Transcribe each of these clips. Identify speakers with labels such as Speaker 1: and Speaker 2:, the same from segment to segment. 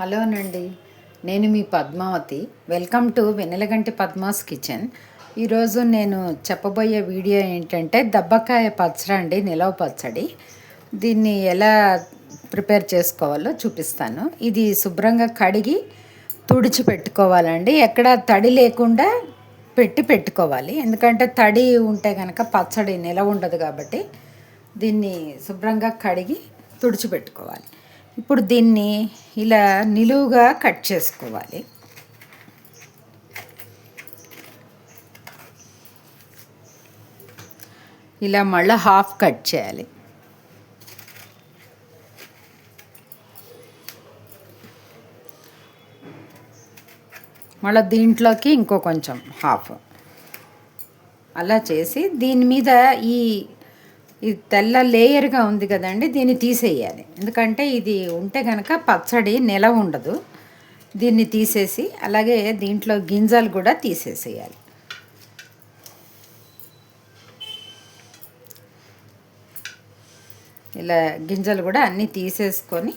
Speaker 1: హలోనండి నేను మీ Padmavathi. Welcome to Vennelaganti Padma's kitchen. ఈరోజు నేను చెప్పబోయే వీడియో ఏంటంటే దబ్బకాయ పచ్చడి అండి నిలవ పచ్చడి. దీన్ని ఎలా ప్రిపేర్ చేసుకోవాలో చూపిస్తాను. ఇది శుభ్రంగా కడిగి తుడిచి పెట్టుకోవాలండి. ఎక్కడ తడి లేకుండా పెట్టి పెట్టుకోవాలి. ఎందుకంటే తడి ఉంటే కనుక పచ్చడి నిలవ ఉండదు కాబట్టి దీన్ని శుభ్రంగా కడిగి తుడిచి పెట్టుకోవాలి. ఇప్పుడు దీన్ని ఇలా నిలువుగా కట్ చేసుకోవాలి. ఇలా మళ్ళీ హాఫ్ కట్ చేయాలి. మళ్ళీ దీంట్లోకి ఇంకో కొంచెం హాఫ్. అలా చేసి దీని మీద ఈ ఇది తెల్ల లేయర్గా ఉంది కదండి దీన్ని తీసేయాలి. ఎందుకంటే ఇది ఉంటే కనుక పచ్చడి నిల ఉండదు. దీన్ని తీసేసి అలాగే దీంట్లో గింజలు కూడా తీసేసేయాలి. ఇలా గింజలు కూడా అన్నీ తీసేసుకొని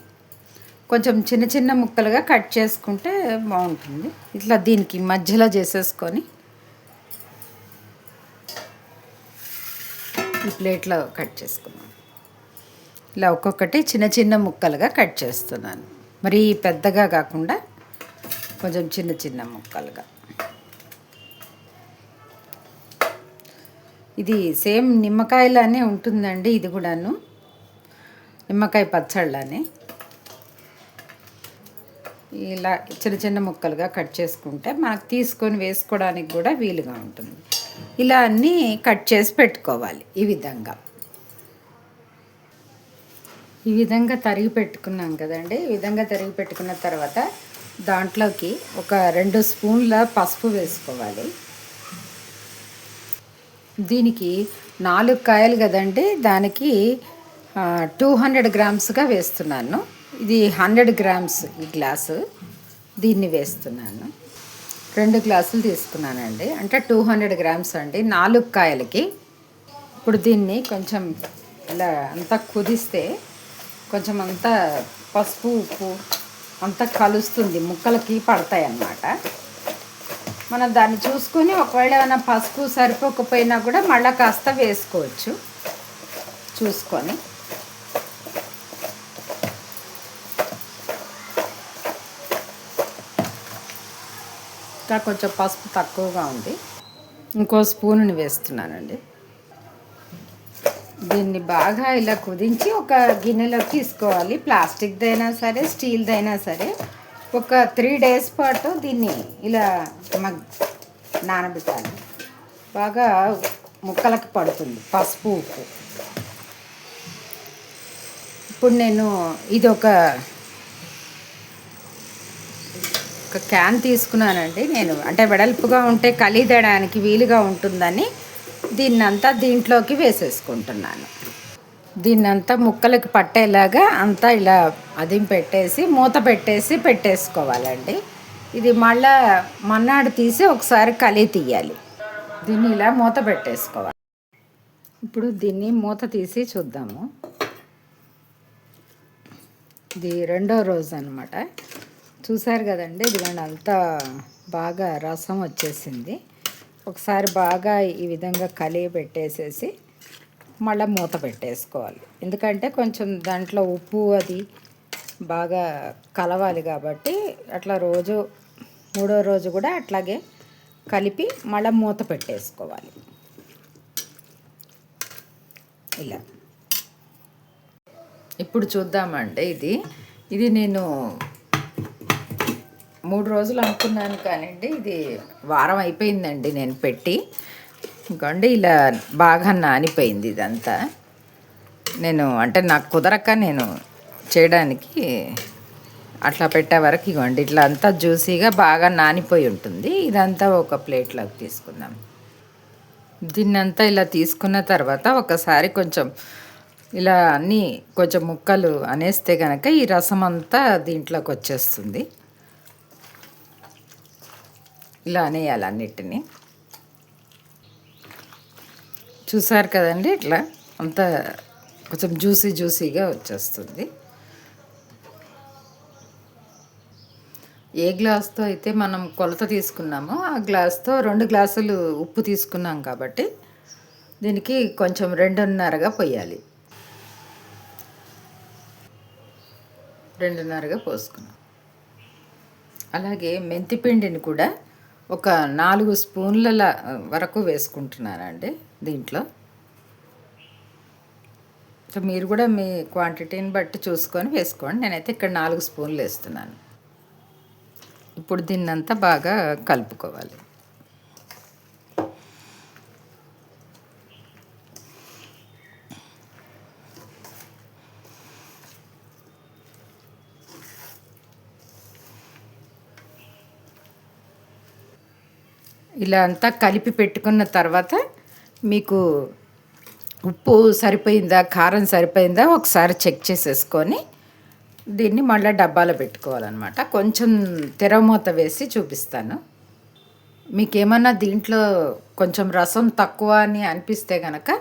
Speaker 1: కొంచెం చిన్న చిన్న ముక్కలుగా కట్ చేసుకుంటే బాగుంటుంది. ఇట్లా దీనికి మధ్యలో చేసేసుకొని ఈ ప్లేట్లో కట్ చేసుకున్నాను. ఇలా ఒక్కొక్కటి చిన్న చిన్న ముక్కలుగా కట్ చేస్తున్నాను. మరి పెద్దగా కాకుండా కొంచెం చిన్న చిన్న ముక్కలుగా. ఇది సేమ్ నిమ్మకాయలానే ఉంటుందండి ఇది కూడాను. నిమ్మకాయ పచ్చళ్ళనే. ఇలా చిన్న చిన్న ముక్కలుగా కట్ చేసుకుంటే మనకు తీసుకొని వేసుకోవడానికి కూడా వీలుగా ఉంటుంది. ఇలా అన్నీ కట్ చేసి పెట్టుకోవాలి ఈ విధంగా. ఈ విధంగా తరిగి పెట్టుకున్నాం కదండి. ఈ విధంగా తరిగి పెట్టుకున్న తర్వాత దాంట్లోకి ఒక రెండు స్పూన్ల పసుపు వేసుకోవాలి. దీనికి నాలుగు కాయలు కదండి. దానికి టూ హండ్రెడ్ గ్రామ్స్గా వేస్తున్నాను. ఇది హండ్రెడ్ గ్రామ్స్ ఈ గ్లాసు. దీన్ని వేస్తున్నాను. రెండు గ్లాసులు తీసుకున్నానండి. అంటే టూ హండ్రెడ్ గ్రామ్స్ అండి. నాలుగు కాయలకి. ఇప్పుడు దీన్ని కొంచెం ఇలా అంతా కుదిస్తే కొంచెం అంతా పసుపు ఉప్పు అంతా కలుస్తుంది. ముక్కలకి పడతాయి అన్నమాట మనం దాన్ని చూసుకొని ఒకవేళ ఏమైనా పసుపు సరిపోకపోయినా కూడా మళ్ళీ కాస్త వేసుకోవచ్చు. చూసుకొని. ఇంకా కొంచెం పసుపు తక్కువగా ఉంది. ఇంకో స్పూన్ని వేస్తున్నానండి. దీన్ని బాగా ఇలా కుదించి ఒక గిన్నెలోకి తీసుకోవాలి. ప్లాస్టిక్దైనా సరే స్టీల్దైనా సరే. ఒక త్రీ డేస్ పాటు దీన్ని ఇలా మగ్ నానబెట్టాలి. బాగా ముక్కలకి పడుతుంది పసుపు ఉప్పు. ఇప్పుడు నేను ఇది ఒక ఒక క్యాన్ తీసుకున్నానండి. నేను అంటే వెడల్పుగా ఉంటే కలిదడానికి వీలుగా ఉంటుందని దీన్నంతా దీంట్లోకి వేసేసుకుంటున్నాను. దీన్నంతా ముక్కలకి పట్టేలాగా అంతా ఇలా అది పెట్టేసి మూత పెట్టేసి పెట్టేసుకోవాలండి. ఇది మళ్ళా మన్నాడు తీసి ఒకసారి కలి తీయాలి. దీన్ని ఇలా మూత పెట్టేసుకోవాలి. ఇప్పుడు దీన్ని మూత తీసి చూద్దాము. ఇది రెండో రోజు అనమాట చూసారు కదండి ఇదిగోండి అంతా బాగా రసం వచ్చేసింది. ఒకసారి బాగా ఈ విధంగా కలిగి పెట్టేసేసి మళ్ళీ మూత పెట్టేసుకోవాలి. ఎందుకంటే కొంచెం దాంట్లో ఉప్పు అది బాగా కలవాలి కాబట్టి అట్లా రోజు మూడో రోజు కూడా అట్లాగే కలిపి మళ్ళీ మూత పెట్టేసుకోవాలి. ఇలా. ఇప్పుడు చూద్దామండి ఇది. ఇది నేను మూడు రోజులు అనుకున్నాను కానివ్వండి ఇది వారం అయిపోయిందండి నేను పెట్టి. ఇంకోండి ఇలా బాగా నానిపోయింది ఇదంతా. నేను అంటే నాకు కుదరక నేను చేయడానికి అట్లా పెట్టే వరకు ఇవ్వండి ఇట్లా అంతా జ్యూసీగా బాగా నానిపోయి ఉంటుంది. ఇదంతా ఒక ప్లేట్లోకి తీసుకుందాం. దీన్నంతా ఇలా తీసుకున్న తర్వాత ఒకసారి కొంచెం ఇలా అన్నీ కొంచెం ముక్కలు అనేస్తే కనుక ఈ రసం అంతా దీంట్లోకి వచ్చేస్తుంది. ఇలా అనేయాలి అన్నిటిని. చూసారు కదండి ఇట్లా? అంతా కొంచెం జ్యూసీ జ్యూసీగా వచ్చేస్తుంది. ఏ గ్లాస్తో అయితే మనం కొలత తీసుకున్నామో ఆ గ్లాస్తో రెండు గ్లాసులు ఉప్పు తీసుకున్నాం కాబట్టి దీనికి కొంచెం రెండున్నరగా పోయాలి. రెండున్నరగా పోసుకున్నాం. అలాగే మెంతిపిండిని కూడా ఒక నాలుగు స్పూన్ల వరకు వేసుకుంటున్నానండి దీంట్లో. సో మీరు కూడా మీ క్వాంటిటీని బట్టి చూసుకొని వేసుకోండి. నేనైతే ఇక్కడ నాలుగు స్పూన్లు వేస్తున్నాను. ఇప్పుడు దీన్నంతా బాగా కలుపుకోవాలి. ఇలా అంతా కలిపి పెట్టుకున్న తర్వాత మీకు ఉప్పు సరిపోయిందా కారం సరిపోయిందా ఒకసారి చెక్ చేసేసుకొని దీన్ని మళ్ళీ డబ్బాలో పెట్టుకోవాలన్నమాట. కొంచెం తెరమూత వేసి చూపిస్తాను. మీకు ఏమన్నా దీంట్లో కొంచెం రసం తక్కువ అని అనిపిస్తే కనుక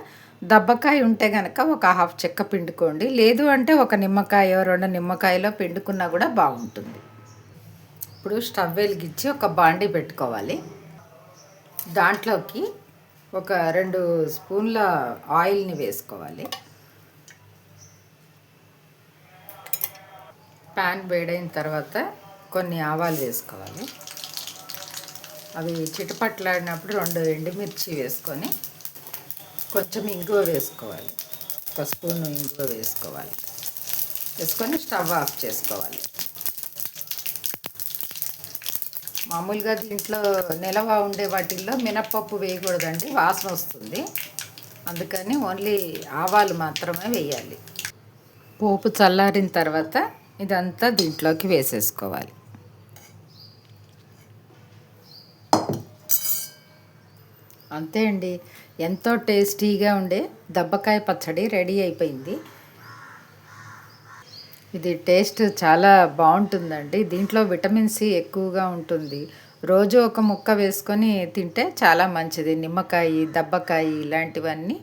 Speaker 1: దబ్బకాయ ఉంటే కనుక ఒక హాఫ్ చెక్క పిండుకోండి. లేదు అంటే ఒక నిమ్మకాయ రెండు నిమ్మకాయలో పిండుకున్నా కూడా బాగుంటుంది. ఇప్పుడు స్టవ్ వెలిగించి ఒక బాండీ పెట్టుకోవాలి. దాంట్లోకి ఒక రెండు స్పూన్ల ఆయిల్ని వేసుకోవాలి. ప్యాన్ వేడైన తర్వాత కొన్ని ఆవాలు వేసుకోవాలి. అవి చిటపట్లాడినప్పుడు రెండు ఎండుమిర్చి వేసుకొని కొంచెం ఇంగువ వేసుకోవాలి. ఒక స్పూన్ ఇంగువ వేసుకోవాలి. వేసుకొని స్టవ్ ఆఫ్ చేసుకోవాలి. మామూలుగా దీంట్లో నిలవ ఉండే వాటిల్లో మినప్పప్పు వేయకూడదండి వాసన వస్తుంది. అందుకని ఓన్లీ ఆవాలు మాత్రమే వేయాలి. పోపు చల్లారిన తర్వాత ఇదంతా దీంట్లోకి వేసేసుకోవాలి. అంతే అండి. ఎంతో టేస్టీగా ఉండే దబ్బకాయ పచ్చడి రెడీ అయిపోయింది. ఇది టేస్ట్ చాలా బాగుంటుందండి. దీంట్లో విటమిన్ సి ఎక్కువగా ఉంటుంది. రోజు ఒక ముక్క వేసుకొని తింటే చాలా మంచిది. నిమ్మకాయ దబ్బకాయ ఇలాంటివన్నీ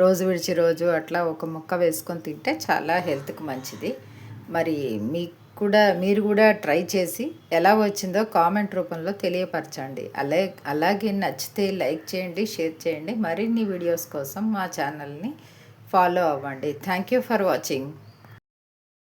Speaker 1: రోజు విడిచి రోజు అట్లా ఒక ముక్క వేసుకొని తింటే చాలా హెల్త్కి మంచిది. మరి మీకు కూడా మీరు కూడా ట్రై చేసి ఎలా వచ్చిందో కామెంట్ రూపంలో తెలియపరచండి. అలాగే అలాగే నచ్చితే లైక్ చేయండి షేర్ చేయండి. మరిన్ని వీడియోస్ కోసం మా ఛానల్ని ఫాలో అవ్వండి. Thank you for watching.